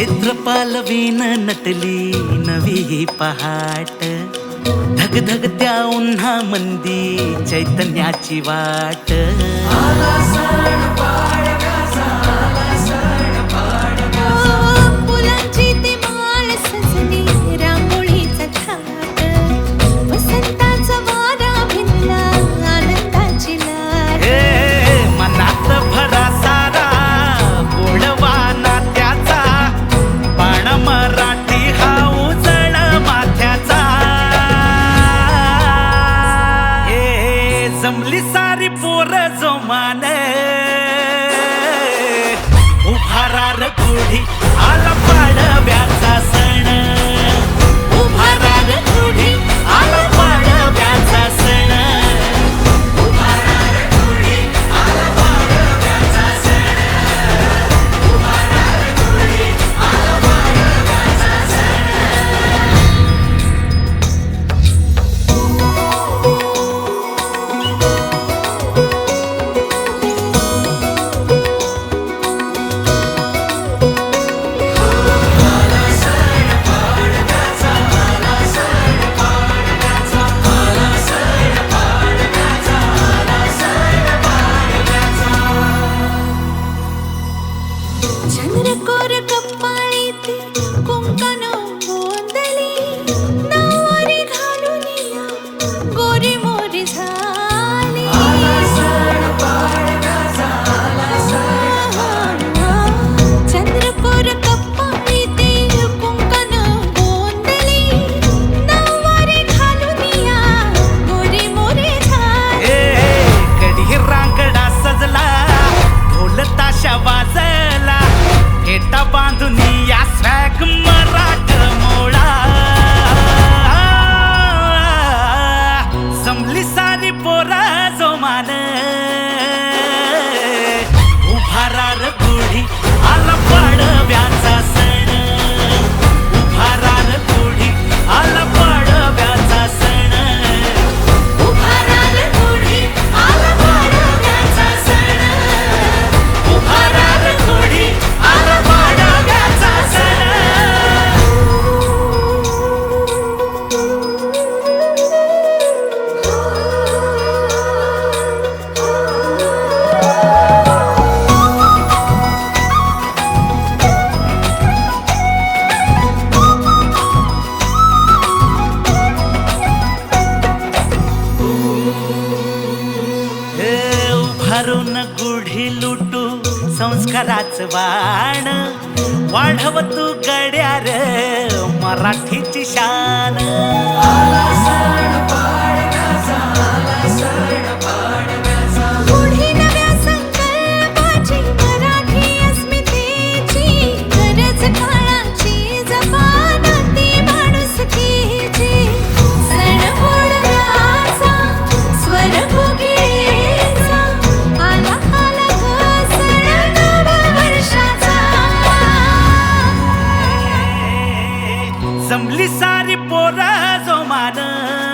क्षेत्रपालवीन नटली नवी पहाट. धग धगधगत्या उन्हा मंदी चैतन्याची वाट. మూఢి అలా ಚಂದ್ರ ಕೋರ ಕಪ್ಪಾಯಿತಿ ಕುಂಕನೋ संस्काराच वाण. वाढव तू गड्यार मराठीची शान. por razão madame